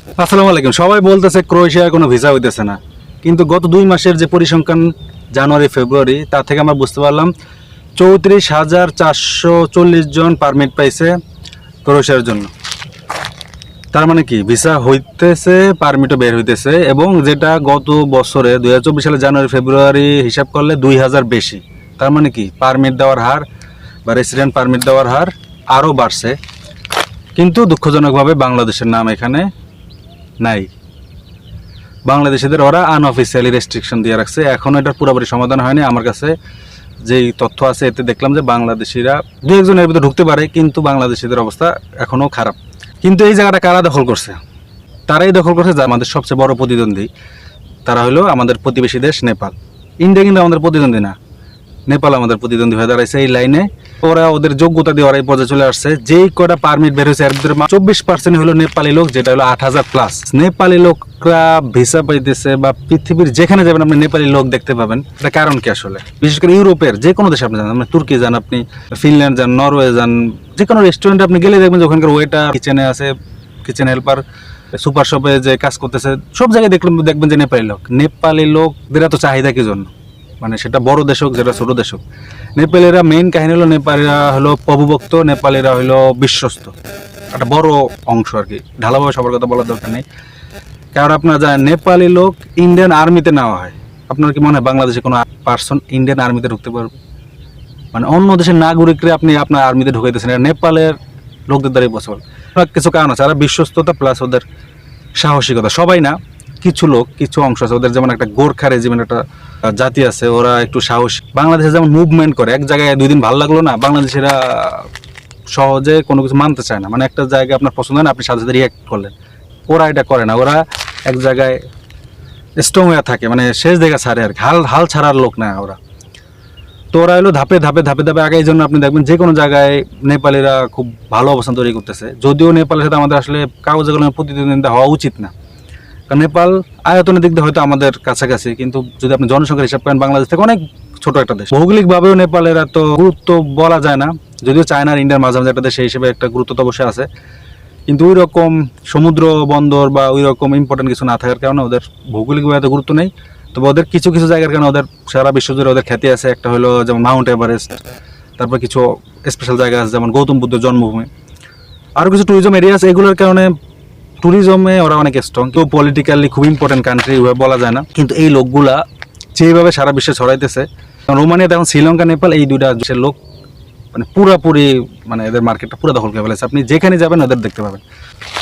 আসসালামু আলাইকুম। সবাই বলতেছে ক্রোয়েশিয়ায় কোনো ভিসা হইতেছে না। কিন্তু গত দুই মাসের যে পরিসংখ্যান, জানুয়ারি, ফেব্রুয়ারি, তার থেকে আমরা বুঝতে পারলাম, চৌত্রিশ হাজার চারশো চল্লিশ জন পারমিট পাইছে ক্রোয়েশিয়ার জন্য। তার মানে কি? ভিসা হইতেছে, পারমিটও বের হইতেছে এবং যেটা গত বছরে, দুই হাজার চব্বিশ সালে জানুয়ারি, ফেব্রুয়ারি হিসাব করলে দুই হাজার বেশি। তার মানে কি? পারমিট দেওয়ার হার বা রেসিডেন্ট পারমিট দেওয়ার হার আরও বাড়ছে। কিন্তু দুঃখজনকভাবে বাংলাদেশের নাম এখানে নাই। বাংলাদেশিদের ওরা আনঅফিসিয়ালি রেস্ট্রিকশন দিয়ে রাখছে। এখনও এটার পুরোপুরি সমাধান হয়নি। আমার কাছে যেই তথ্য আছে, এতে দেখলাম যে বাংলাদেশিরা দু একজনের ভিতরে ঢুকতে পারে, কিন্তু বাংলাদেশিদের অবস্থা এখনও খারাপ। কিন্তু এই জায়গাটা কারা দখল করছে? তারাই দখল করছে যা আমাদের সবচেয়ে বড় প্রতিদ্বন্দ্বী। তারা হলো আমাদের প্রতিবেশী দেশ নেপাল। ইন্ডিয়া কিন্তু আমাদের প্রতিদ্বন্দ্বী না। নেপাল আমাদের প্রতিদ্বন্দ্বী হয়ে দাঁড়াইছে এই লাইনে। ওরা ওদের যোগ্যতা দিয়ে ওরা এই পর্যায়ে চলে আসছে। যেই কটা পারমিট বের হয়েছে, এর ভিতরে চব্বিশ পার্সেন্ট হলো নেপালি লোক, যেটা হলো আট হাজার প্লাস নেপালি লোকরা ভিসা পাইতেছে বা পৃথিবীর যেখানে যাবেন আপনি নেপালি লোক দেখতে পাবেন। এটা কারণ কি আসলে? বিশেষ করে ইউরোপের যে কোনো দেশে আপনি যান, আপনি তুর্কি যান, আপনি ফিনল্যান্ড যান, নরওয়ে যান, যে কোনো রেস্টুরেন্টে আপনি গেলে দেখবেন যে ওখানকার ওয়েটার কিচেনে আছে কিচেন হেল্পার সুপার শপে যে কাজ করতেছে, সব জায়গায় দেখলাম, দেখবেন যে নেপালি লোক। নেপালি লোকদের এত চাহিদা কি জন্য? মানে সেটা বড় দেশ হোক, যেটা ছোট দেশ হোক। নেপালিরা মেইন কাহিনী হলো নেপালিরা হলো প্রভুভক্ত নেপালিরা হলো বিশ্বস্ত। একটা বড় অংশ আর কি। ঢালাভাবে সবার কথা বলার দরকার নেই। কারণ আপনার জানেন, নেপালি লোক ইন্ডিয়ান আর্মিতে নেওয়া হয়। আপনার কি মনে হয় বাংলাদেশে কোনো পার্সন ইন্ডিয়ান আর্মিতে ঢুকতে পারবে? মানে অন্য দেশের নাগরিকরা আপনি আপনার আর্মিতে ঢুকাইতেছেন। নেপালের লোকদের দ্বারাই পসিবল কিছু কারণ আছে। আর বিশ্বস্ততা প্লাস ওদের সাহসিকতা। সবাই না কিছু লোক, কিছু অংশ আছে, ওদের যেমন একটা গোর্খা রেজিমেন্ট একটা জাতি আছে, ওরা একটু সাহস। বাংলাদেশে যেমন মুভমেন্ট করে, এক জায়গায় দুই দিন ভালো লাগল না, বাংলাদেশিরা সহজে কোনো কিছু মানতে চায় না। মানে একটা জায়গায় আপনার পছন্দ হয় না, আপনি সাথে সাথে রিয়াক্ট করলেন। ওরা এটা করে না, ওরা এক জায়গায় স্ট্রং হয়ে থাকে মানে শেষ দেখা ছাড়ে আর হাল হাল ছাড়ার লোক না ওরা। তো ওরা এলো ধাপে ধাপে ধাপে ধাপে, আগে এই জন্য আপনি দেখবেন যে কোনো জায়গায় নেপালিরা খুব ভালো অবস্থান তৈরি করতেছে। যদিও নেপালের সাথে আমাদের আসলে কাগজে কলমে প্রতিদ্বন্দ্বিতা হওয়া উচিত না। কারণ নেপাল আয়তনের দিক দিয়ে হয়তো আমাদের কাছাকাছি, কিন্তু যদি আপনি জনসংখ্যার হিসাব করেন, বাংলাদেশ থেকে অনেক ছোট একটা দেশ। ভৌগোলিকভাবেও নেপালের এত গুরুত্ব বলা যায় না, যদিও চায়না আর ইন্ডিয়ার মাঝামাঝি একটা দেশ হিসেবে একটা গুরুত্ব তো অবশ্যই আছে। কিন্তু ওই রকম সমুদ্র, বন্দর বা ওই রকম ইম্পর্টেন্ট কিছু না থাকার কারণে ওদের ভৌগোলিকভাবে এত গুরুত্ব নেই। তবে ওদের কিছু কিছু জায়গার কারণে ওদের সারা বিশ্ব জুড়ে ওদের খ্যাতি আছে। একটা হলো যেমন মাউন্ট এভারেস্ট, তারপর কিছু স্পেশাল জায়গা আছে, যেমন গৌতম বুদ্ধের জন্মভূমি। আরও কিছু ট্যুরিজম এরিয়া আছে এগুলোর কারণে ট্যুরিজমে ওরা অনেক স্ট্রং কেউ পলিটিক্যালি খুব ইম্পর্টেন্ট কান্ট্রি ওইভাবে বলা যায় না। কিন্তু এই লোকগুলা যেভাবে সারা বিশ্বে ছড়াইতেছে রোমানিয়াতে এখন শ্রীলঙ্কা, নেপাল, এই দুইটা দেশের লোক মানে পুরাপুরি মানে এদের মার্কেটটা পুরো দখল করে ফেলেছে। আপনি যেখানে যাবেন ওদের দেখতে পাবেন।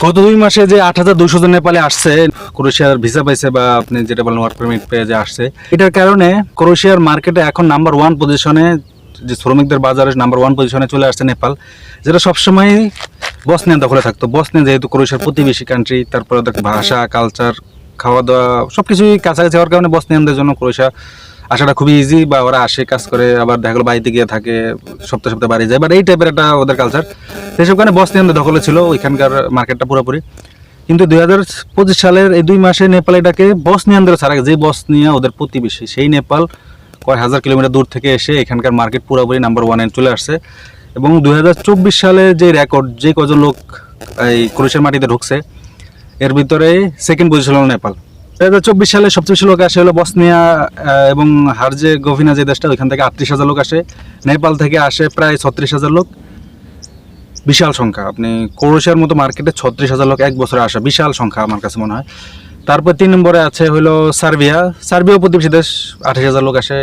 গত দুই মাসে যে আট হাজার দুইশো জন নেপালে আসছে, ক্রোয়েশিয়ার ভিসা পাইছে বা আপনি যেটা বলেন ওয়ার্ক পারমিট পেয়ে যে আসছে, এটার কারণে ক্রোয়েশিয়ার মার্কেটে এখন নাম্বার ওয়ান পজিশনে যে শ্রমিকদের বাজারে নাম্বার ওয়ান পজিশনে চলে আসছে নেপাল, যেটা সবসময় বসনিয়ান দখলে থাকতো। বসনিয়ান যেহেতু ক্রোয়েশিয়ার প্রতিবেশী কান্ট্রি তারপরে ওদের ভাষা কালচার খাওয়া দাওয়া সব কিছুই কাছাকাছি হওয়ার কারণে বসনিয়ানদের জন্য ক্রোয়েশিয়া আসাটা খুবই ইজি বা ওরা আসে, কাজ করে, আবার দেখা গেলো বাড়িতে গিয়ে থাকে, সপ্তাহে সপ্তাহে বাড়ি যায় বাট এই টাইপের একটা ওদের কালচার সেসব কারণে বসনিয়ানদের দখলে ছিল ওইখানকার মার্কেটটা পুরোপুরি। কিন্তু দুই হাজার পঁচিশ সালের এই দুই মাসে নেপাল এটাকে বসনিয়ানদের ছাড়া, যে বসনিয়া ওদের প্রতিবেশী, সেই নেপাল কয় হাজার কিলোমিটার দূর থেকে এসে এখানকার মার্কেট পুরোপুরি নাম্বার ওয়ানে চলে আসছে। এবং দুই হাজার চব্বিশ সালে যে রেকর্ড যে কজন লোক এই ক্রোয়েশিয়ার মাটিতে ঢুকছে, এর ভিতরে সেকেন্ড পজিশন হলো নেপাল। দু হাজার চব্বিশ সালে সবচেয়ে বেশি লোক আসে হলো বসনিয়া এবং হারজে গভিনা যে দেশটা, ওইখান থেকে আটত্রিশ হাজার লোক আসে। নেপাল থেকে আসে প্রায় ছত্রিশ হাজার লোক। বিশাল সংখ্যা। আপনি ক্রোয়েশিয়ার মতো মার্কেটে ছত্রিশ হাজার লোক এক বছরে আসা। বিশাল সংখ্যা আমার কাছে মনে হয়। তারপর তিন নম্বরে আছে হলো সার্বিয়া। সার্বিয়া প্রতিবেশী দেশ আঠাশ হাজার লোক আসে।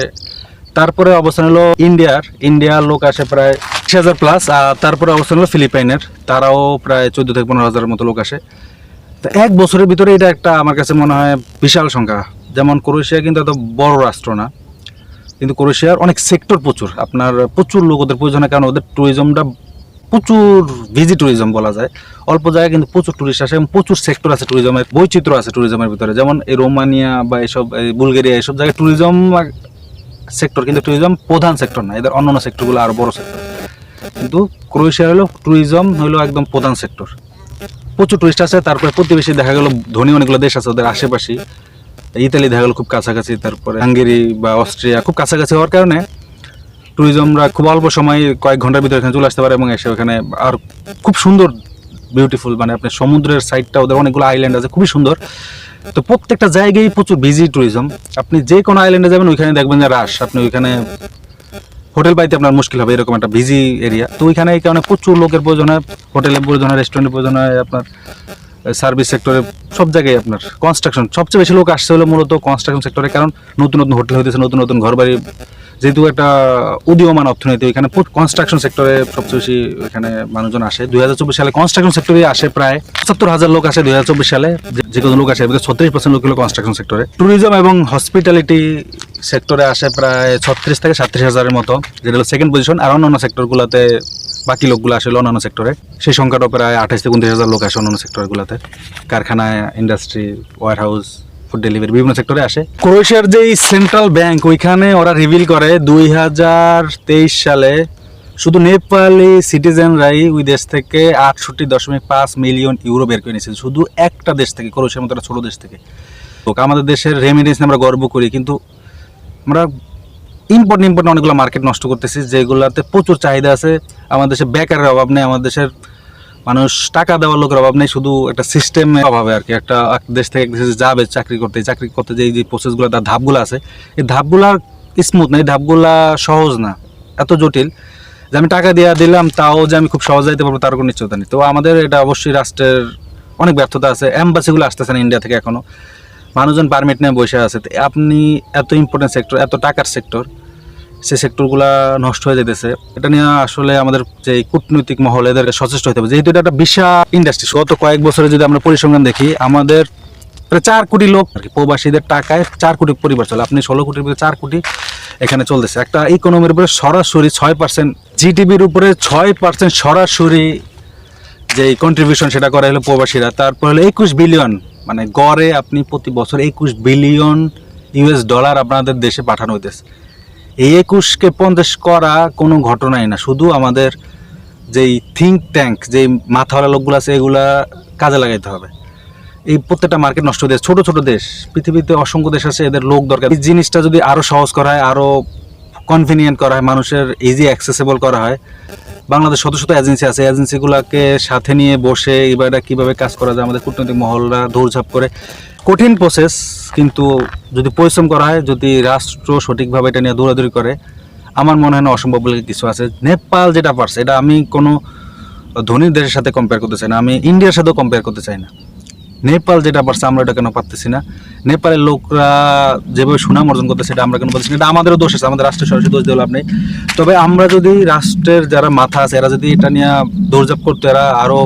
তারপরে অবস্থান হলো ইন্ডিয়ার। ইন্ডিয়ার লোক আসে প্রায় বিশ হাজার প্লাস আর তারপরে অবস্থান হলো ফিলিপাইনের। তারাও প্রায় চোদ্দ থেকে পনেরো হাজারের মতো লোক আসে। তো এক বছরের ভিতরে এটা একটা আমার কাছে মনে হয় বিশাল সংখ্যা। যেমন ক্রোয়েশিয়া কিন্তু এত বড় রাষ্ট্র না। কিন্তু ক্রোয়েশিয়ার অনেক সেক্টর প্রচুর। আপনার প্রচুর লোক ওদের প্রয়োজন, কারণ ওদের ট্যুরিজমটা প্রচুর ভিজি ট্যুরিজম বলা যায়। অল্প জায়গায় কিন্তু প্রচুর ট্যুরিস্ট আসে এবং প্রচুর সেক্টর আছে ট্যুরিজমের বৈচিত্র্য আছে ট্যুরিজমের ভিতরে। যেমন এই রোমানিয়া বা এইসব এই বুলগেরিয়া এইসব জায়গায় ট্যুরিজম সেক্টর কিন্তু ট্যুরিজম প্রধান সেক্টর না, এদের অন্যান্য সেক্টরগুলো আরও বড় সেক্টর কিন্তু ক্রোয়েশিয়া হলো ট্যুরিজম হলো একদম প্রধান সেক্টর প্রচুর টুরিস্ট আছে তারপরে প্রতিবেশী দেখা গেল, ধনী অনেকগুলো দেশ আছে ওদের আশেপাশে ইতালি দেখা গেল খুব কাছাকাছি, তারপরে হাঙ্গেরি বা অস্ট্রিয়া খুব কাছাকাছি হওয়ার কারণে ট্যুরিজমরা খুব অল্প সময় কয়েক ঘণ্টার ভিতরে এখানে চলে আসতে পারে এবং এসে ওখানে আর খুব সুন্দর বিউটিফুল মানে আপনার সমুদ্রের সাইডটা ওদের অনেকগুলো আইল্যান্ড আছে, খুবই সুন্দর। তো প্রত্যেকটা জায়গায় প্রচুর বিজি ট্যুরিজম আপনি যে কোনো আইল্যান্ডে যাবেন, ওইখানে দেখবেন যে রাশ আপনি ওইখানে হোটেল পাইতে আপনার মুশকিল হবে, এরকম একটা বিজি এরিয়া তো ওইখানে এই কারণে প্রচুর লোকের প্রয়োজন হয় হোটেলের প্রয়োজন হয় রেস্টুরেন্টের প্রয়োজন হয়, আপনার সার্ভিস সেক্টরে সব জায়গায় আপনার কনস্ট্রাকশন সবচেয়ে বেশি লোক আসছে হলো মূলত কনস্ট্রাকশন সেক্টরে কারণ নতুন নতুন হোটেল হইতেছে, নতুন নতুন ঘরবাড়ি। যেহেতু একটা উদীয়মান অর্থনীতি ওইখানে কনস্ট্রাকশন সেক্টরে সবচেয়ে বেশি এখানে মানুষজন আসে। দুই হাজার চব্বিশ সালে কনস্ট্রাকশন সেক্টরে আসে প্রায় পঁচাত্তর হাজার লোক আসে দুই হাজার চব্বিশ সালে, যে- কোনো লোক আসে ছত্রিশ পার্সেন্ট লোক হলো কনস্ট্রাকশন সেক্টরে ট্যুরিজম এবং হসপিটালিটি সেক্টরে আসে প্রায় ছত্রিশ থেকে সাতত্রিশ হাজারের মতো, যেটা হলো সেকেন্ড পজিশন আর অন্যান্য সেক্টরগুলোতে বাকি লোকগুলো আসলে অন্যান্য সেক্টরে সেই সংখ্যাটা প্রায় আঠাশ থেকে উনত্রিশ হাজার লোক আসে অন্যান্য সেক্টরগুলোতে কারখানায় industry warehouse food delivery বিভিন্ন সেক্টরে আসে। ক্রোয়েশিয়ার যে সেন্ট্রাল ব্যাংক ওইখানে ওরা রিভিল করে দুই হাজার তেইশ সালে শুধু নেপালি সিটিজেনরাই ওই দেশ থেকে আটষট্টি দশমিক পাঁচ মিলিয়ন ইউরো বের করে নিয়েছে। শুধু একটা দেশ থেকে, ক্রোয়েশিয়ার মতো একটা ছোটো দেশ থেকে। তো আমাদের দেশের রেমিডেন্স আমরা গর্ব করি, কিন্তু আমরা ইম্পোর্ট ইম্পোর্ট অনেকগুলো মার্কেট নষ্ট করতেছি, যেগুলোতে প্রচুর চাহিদা আছে। আমাদের দেশে বেকারের অভাব নেই, আমাদের দেশের মানুষ টাকা দেওয়ার লোকের অভাব নেই, শুধু একটা সিস্টেমের অভাবে আর কি। একটা এক দেশ থেকে এক দেশে যাবে চাকরি করতে চাকরি করতে যে যে প্রসেসগুলো তার ধাপগুলো আছে। এই ধাপগুলা স্মুথ না, এই ধাপগুলা সহজ না, এত জটিল। যে আমি টাকা দিয়ে দিলাম, তাও যে আমি খুব সহজ যাইতে পারব, তার কোনো নিশ্চয়তা নেই। তো আমাদের এটা অবশ্যই রাষ্ট্রের অনেক ব্যর্থতা আছে অ্যাম্বাসিগুলো আসতেছে না ইন্ডিয়া থেকে এখনও। মানুষজন পারমিট নিয়ে বসে আছে। আপনি এত ইম্পর্টেন্ট সেক্টর এত টাকার সেক্টর সে সেক্টরগুলা নষ্ট হয়ে যেতেছে এটা নিয়ে আসলে আমাদের যে কূটনৈতিক মহল, এদেরকে সচেষ্ট হতে হবে। যেহেতু এটা একটা বিশাল ইন্ডাস্ট্রি গত কয়েক বছরে যদি আমরা পরিসংখ্যান দেখি, আমাদের প্রায় চার কোটি লোক আর কি প্রবাসীদের টাকায় চার কোটি পরিবার চলে। আপনি ষোলো কোটির ভিতরে চার কোটি এখানে চলতেছে। একটা ইকোনমির উপরে সরাসরি ছয় পার্সেন্ট জিটিভির উপরে ছয় পার্সেন্ট সরাসরি যে কন্ট্রিবিউশন সেটা করা হলো প্রবাসীরা। তারপর হলো একুশ বিলিয়ন মানে গড়ে আপনি প্রতি বছর একুশ বিলিয়ন ইউএস ডলার আপনাদের দেশে পাঠানো হইতেছে। এই একুশকে পঞ্চাশ করা কোনো ঘটনাই না। শুধু আমাদের যেই থিঙ্ক ট্যাঙ্ক যেই মাথাওয়ালা লোকগুলো আছে, এগুলা কাজে লাগাইতে হবে। এই প্রত্যেকটা মার্কেট নষ্ট হয়ে ছোট ছোট দেশ, পৃথিবীতে অসংখ্য দেশ আছে, এদের লোক দরকার। এই জিনিসটা যদি আরও সহজ করা হয় আরও কনভিনিয়েন্ট করা হয়, মানুষের ইজি অ্যাক্সেসেবল করা হয় বাংলাদেশ শত শত এজেন্সি আছে। এজেন্সিগুলোকে সাথে নিয়ে বসে এবার কীভাবে কাজ করা যায়, আমাদের কূটনৈতিক মহলরা দৌড়ঝাঁপ করে। কঠিন প্রসেস কিন্তু যদি পরিশ্রম করা হয়, যদি রাষ্ট্র সঠিকভাবে এটা নিয়ে দৌড়াদৌড়ি করে, আমার মনে হয় না অসম্ভব বলে কিছু আছে। নেপাল যেটা পারছে, এটা আমি কোনো ধনী দেশের সাথে কম্পেয়ার করতে চাই না। আমি ইন্ডিয়ার সাথেও কম্পেয়ার করতে চাই না। নেপাল যেটা পারছে, আমরা এটা কেন পারতেছি না? নেপালের লোকরা যেভাবে সুনাম অর্জন করতেছে সেটা আমরা কেন পারতেছি না? এটা আমাদেরও দোষ আছে, আমাদের রাষ্ট্রের সরাসরি দোষ দিয়ে লাভ নেই। তবে আমরা যদি রাষ্ট্রের যারা মাথা আছে, এরা যদি এটা নিয়ে দৌড়ঝাপ করতো, এরা আরও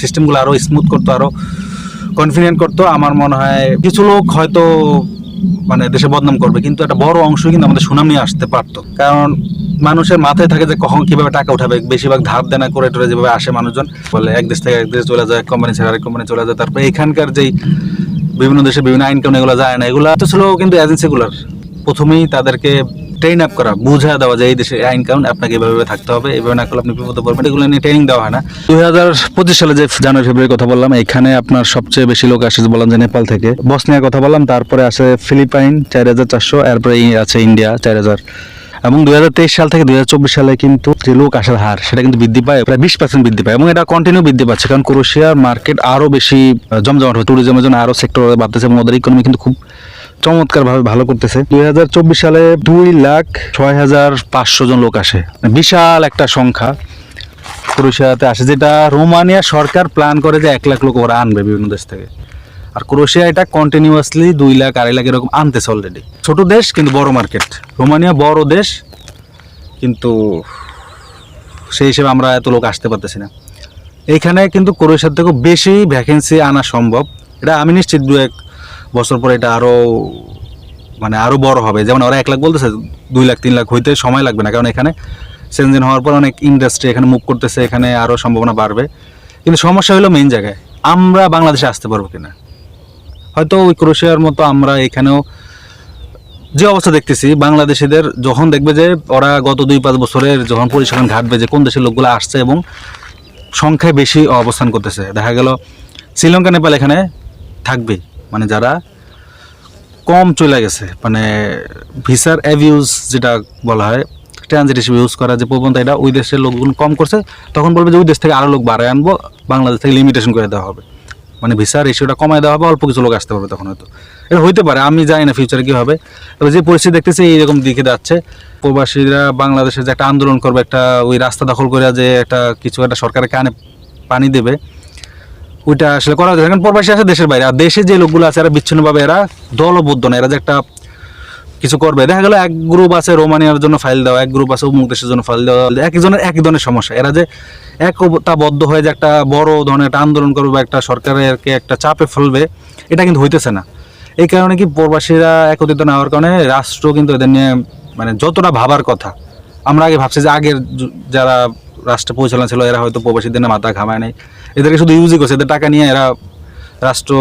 সিস্টেমগুলো আরও স্মুথ করতো আরও কনফিডেন্ট করতো, আমার মনে হয় কিছু লোক হয়তো মানে দেশে বদনাম করবে, কিন্তু একটা বড় অংশ কিন্তু আমাদের সুনাম নিয়ে আসতে পারতো। কারণ মানুষের মাথায় থাকে যে কখন কীভাবে টাকা উঠাবে। বেশিরভাগ ধার দেনা করে টোরে যেভাবে আসে মানুষজন, বলে এক দেশ থেকে এক দেশ চলে যায় কোম্পানি ছেড়ে আরেক কোম্পানি চলে যায়। তারপর এখানকার যেই বিভিন্ন দেশে বিভিন্ন আইন কানুন এগুলো যায় না, এগুলো তো ছিল কিন্তু এজেন্সিগুলোর প্রথমেই তাদেরকে ট্রেন আপ করা বুঝা দেওয়া যে এই দেশে আইন কানুন, আপনাকে এভাবে থাকতে হবে, এভাবে না করলে আপনি বিপদে পড়বেন। এগুলো নিয়ে ট্রেনিং দেওয়া হয় না। দুই হাজার পঁচিশ সালে যে জানুয়ারি, ফেব্রুয়ারি কথা বললাম, এখানে আপনার সবচেয়ে বেশি লোক আসে বললাম যে নেপাল থেকে। বসনিয়ার কথা বললাম, তারপরে আসে ফিলিপাইন, চার হাজার চারশো, এরপরে আছে ইন্ডিয়া, চার হাজার এবং দুই হাজার তেইশ সাল থেকে দুই হাজার চব্বিশ সালে কিন্তু যে লোক আসার হার, সেটা কিন্তু বৃদ্ধি পায়, প্রায় বিশ পার্সেন্ট বৃদ্ধি পায় এবং এটা কন্টিনিউ বৃদ্ধি পাচ্ছে। কারণ ক্রোশিয়ার মার্কেট আরও বেশি জমজমাট হয় ট্যুরিজমের জন্য আরও সেক্টর বাড়তেছে এবং ওদের ইকোনমি কিন্তু খুব চমৎকার ভাবে ভালো করতেছে। দুই হাজার চব্বিশ সালে দুই লাখ ছয় হাজার পাঁচশো জন লোক আসে। বিশাল একটা সংখ্যা ক্রোয়েশিয়াতে আসে, যেটা রোমানিয়া সরকার প্ল্যান করে যে এক লাখ লোক ওরা আনবে বিভিন্ন দেশ থেকে। আর ক্রোয়েশিয়া এটা কন্টিনিউয়াসলি দুই লাখ, আড়াই লাখ এরকম আনতেছে অলরেডি ছোট দেশ, কিন্তু বড় মার্কেট রোমানিয়া বড় দেশ, কিন্তু সেই হিসেবে আমরা এত লোক আসতে পারতেছি না। এইখানে কিন্তু ক্রোয়েশিয়ার থেকেও বেশি ভ্যাকেন্সি আনা সম্ভব। এটা আমি নিশ্চিত দু এক বছর পরে এটা আরও মানে আরও বড় হবে। যেমন ওরা এক লাখ বলতেছে, দুই লাখ, তিন লাখ হইতে সময় লাগবে না, কারণ এখানে সেনজেন হওয়ার পর অনেক ইন্ডাস্ট্রি এখানে মুভ করতেছে, এখানে আরও সম্ভাবনা বাড়বে। কিন্তু সমস্যা হলো মেইন জায়গায়, আমরা বাংলাদেশে আসতে পারব কিনা? হয়তো ওই ক্রোশিয়ার মতো আমরা এখানেও যে অবস্থা দেখতেছি, বাংলাদেশিদের যখন দেখবে যে ওরা গত দুই পাঁচ বছরের যখন পরিসংখ্যান ঘাটবে যে কোন দেশের লোকগুলো আসছে এবং সংখ্যায় বেশি অবস্থান করতেছে, দেখা গেল শ্রীলঙ্কা, নেপাল এখানে থাকবে মানে যারা কম চলে গেছে মানে ভিসার অ্যাভিউজ যেটা বলা হয় ট্রানজিট হিসেবে ইউজ করা যে প্রবণতা, এটা ওই দেশের লোকগুলো কম করছে, তখন বলবে যে ওই দেশ থেকে আরও লোক বাড়ায় আনব, বাংলাদেশ থেকে লিমিটেশন করে দেওয়া হবে। মানে ভিসার রেশিওটা কমায় দেওয়া হবে, অল্প কিছু লোক আসতে পারবে তখন হয়তো। এটা হইতে পারে, আমি জানি না ফিউচারে কী হবে। তবে যে পরিস্থিতি দেখতেছি, এইরকম দিকে যাচ্ছে। প্রবাসীরা বাংলাদেশে যে একটা আন্দোলন করবে, একটা ওই রাস্তা দখল করে যে একটা কিছু একটা সরকারের কানে পানি দেবে, ওইটা আসলে করা যায় কারণ প্রবাসী আছে দেশের বাইরে, আর দেশে যে লোকগুলো আছে, এরা বিচ্ছিন্নভাবে এরা দলবদ্ধ না। এরা যে একটা কিছু করবে। দেখা গেল এক গ্রুপ আছে রোমানিয়ার জন্য ফাইল দেওয়া, এক গ্রুপ আছে অমুক দেশের জন্য ফাইল দেওয়া। এক একজনের এক ধরনের সমস্যা। এরা যে একতাবদ্ধ হয়ে যে একটা বড় ধরনের একটা আন্দোলন করবে বা একটা সরকারেরকে একটা চাপে ফেলবে, এটা কিন্তু হইতেছে না। এই কারণে কি প্রবাসীরা একত্রিত না হওয়ার কারণে রাষ্ট্র কিন্তু এদের নিয়ে মানে যতটা ভাবার কথা, আমরা আগে ভাবছি যে আগের যারা রাষ্ট্র পরিচালনা ছিল, এরা হয়তো প্রবাসীদের মাথা ঘামায় নাই। এদেরকে শুধু ইউজই করছে, এদের টাকা নিয়ে এরা রাষ্ট্র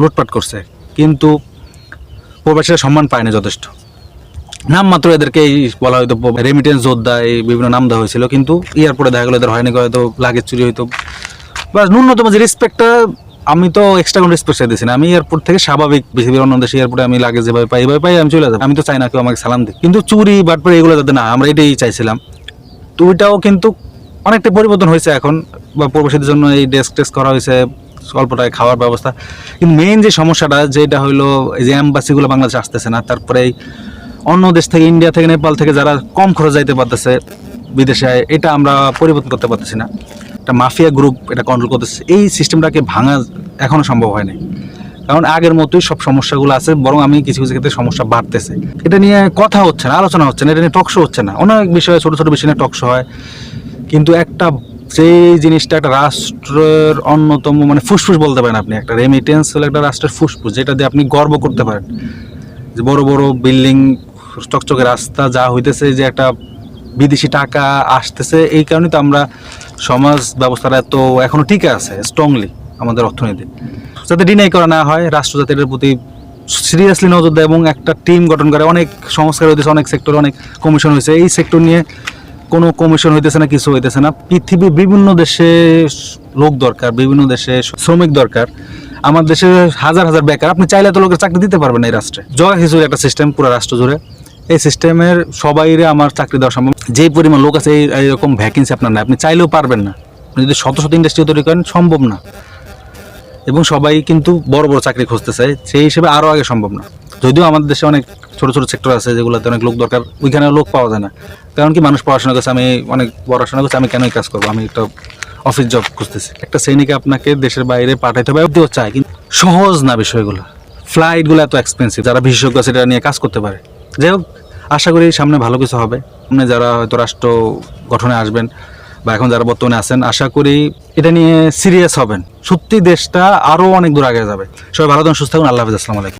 লুটপাট করছে। কিন্তু প্রবাসীরা সম্মান পায় না যথেষ্ট। নাম মাত্র এদেরকে এই বলা হয়তো রেমিটেন্স যোদ্ধা এই বিভিন্ন নাম দেওয়া হয়েছিল, কিন্তু এয়ারপোর্টে দেখা গেলো এদের হয়নি, হয়তো লাগেজ চুরি হইতো। বা ন্যূনতম যে রেসপেক্টটা আমি তো এক্সট্রা কোনো রেসপেক্ট চাইতেছি না। আমি এয়ারপোর্ট থেকে স্বাভাবিক পৃথিবীর অন্য দেশে এয়ারপোর্টে আমি লাগেজ যেভাবে পাই, এভাবে পাই, আমি চলে যাব। আমি তো চাই না কেউ আমাকে সালাম দিই কিন্তু চুরি, বাটপার এগুলো যাতে না, আমরা এটাই চাইছিলাম। তো ওইটাও কিন্তু অনেকটা পরিবর্তন হয়েছে এখন, বা প্রবাসীদের জন্য এই ডেস্ক টেস্ক করা হয়েছে। স্বল্প টাকায় খাওয়ার ব্যবস্থা। কিন্তু মেইন যে সমস্যাটা, যেটা হইল এই যে অ্যাম্বাসিগুলো বাংলাদেশে আসতেছে না, তারপরে অন্য দেশ থেকে ইন্ডিয়া থেকে নেপাল থেকে যারা কম খরচ যাইতে পারতেছে বিদেশে, এটা আমরা পরিবর্তন করতে পারতেছি না। একটা মাফিয়া গ্রুপ এটা কন্ট্রোল করতেছে। এই সিস্টেমটাকে ভাঙা এখনও সম্ভব হয় নাই কারণ আগের মতোই সব সমস্যাগুলো আছে, বরং আমি কিছু কিছু ক্ষেত্রে সমস্যা বাড়তেছে। এটা নিয়ে কথা হচ্ছে না, আলোচনা হচ্ছে না, এটা নিয়ে টকশো হচ্ছে না। অনেক বিষয়ে, ছোটো ছোটো বিষয় নিয়ে টকশো হয়। কিন্তু একটা সেই জিনিসটা একটা রাষ্ট্রের অন্যতম মানে ফুসফুস বলতে পারেন আপনি, একটা রেমিটেন্স হলো একটা রাষ্ট্রের ফুসফুস, যেটা দিয়ে আপনি গর্ব করতে পারেন। যে বড় বড় বিল্ডিং, চকচকে রাস্তা, যা হইতেছে যে একটা বিদেশি টাকা আসতেছে, এই কারণে তো আমরা সমাজ ব্যবস্থাটা এত এখনও ঠিক আছে স্ট্রংলি আমাদের অর্থনীতি। যাতে ডিনাই করা না হয় রাষ্ট্র প্রতি সিরিয়াসলি নজর দেয় এবং একটা টিম গঠন করে, অনেক সংস্কার হইতেছে, অনেক সেক্টর অনেক কমিশন হয়েছে এই সেক্টর নিয়ে কোনো কমিশন হইতেছে না, কিছু হইতেছে না। পৃথিবীর বিভিন্ন দেশে লোক দরকার, বিভিন্ন দেশে শ্রমিক দরকার। আমার দেশে হাজার হাজার বেকার। আপনি চাইলে তো লোকের চাকরি দিতে পারবেন এই রাষ্ট্রে। জয় হিসেবে একটা সিস্টেম পুরো রাষ্ট্র জুড়ে। এই সিস্টেমের সবাইরে আমার চাকরি দেওয়া সম্ভব। যে পরিমাণ লোক আছে, এই এরকম ভ্যাকেন্সি আপনার নাই। আপনি চাইলেও পারবেন না। আপনি যদি শত শত ইন্ডাস্ট্রি তৈরি করেন, সম্ভব না। এবং সবাই কিন্তু বড় বড় চাকরি খুঁজতে চায়। সেই হিসেবে আরও আগে সম্ভব না। যদিও আমাদের দেশে অনেক ছোট ছোট সেক্টর আছে যেগুলোতে অনেক লোক দরকার ওইখানে লোক পাওয়া যায় না। কারণ কি, মানুষ পড়াশোনা করছে, আমি অনেক পড়াশোনা করছি, আমি কেন কাজ করব? আমি একটা অফিস জব খুঁজতেছি। একটা শ্রেণীকে আপনাকে দেশের বাইরে পাঠাইতে হবে দিতেও চায়, কিন্তু সহজ না বিষয়গুলো। ফ্লাইটগুলো এত এক্সপেন্সিভ যারা বিশেষজ্ঞ আছে এটা নিয়ে কাজ করতে পারে। যাই হোক, আশা করি সামনে ভালো কিছু হবে। সামনে যারা হয়তো রাষ্ট্র গঠনে আসবেন, বা এখন যারা বর্তমানে আছেন, আশা করি এটা নিয়ে সিরিয়াস হবেন। সত্যি দেশটা আরও অনেক দূর আগে যাবে। সবাই ভালো থাকুন, সুস্থ থাকুন, আল্লাহ হাফিজ, আসসালামু আলাইকুম।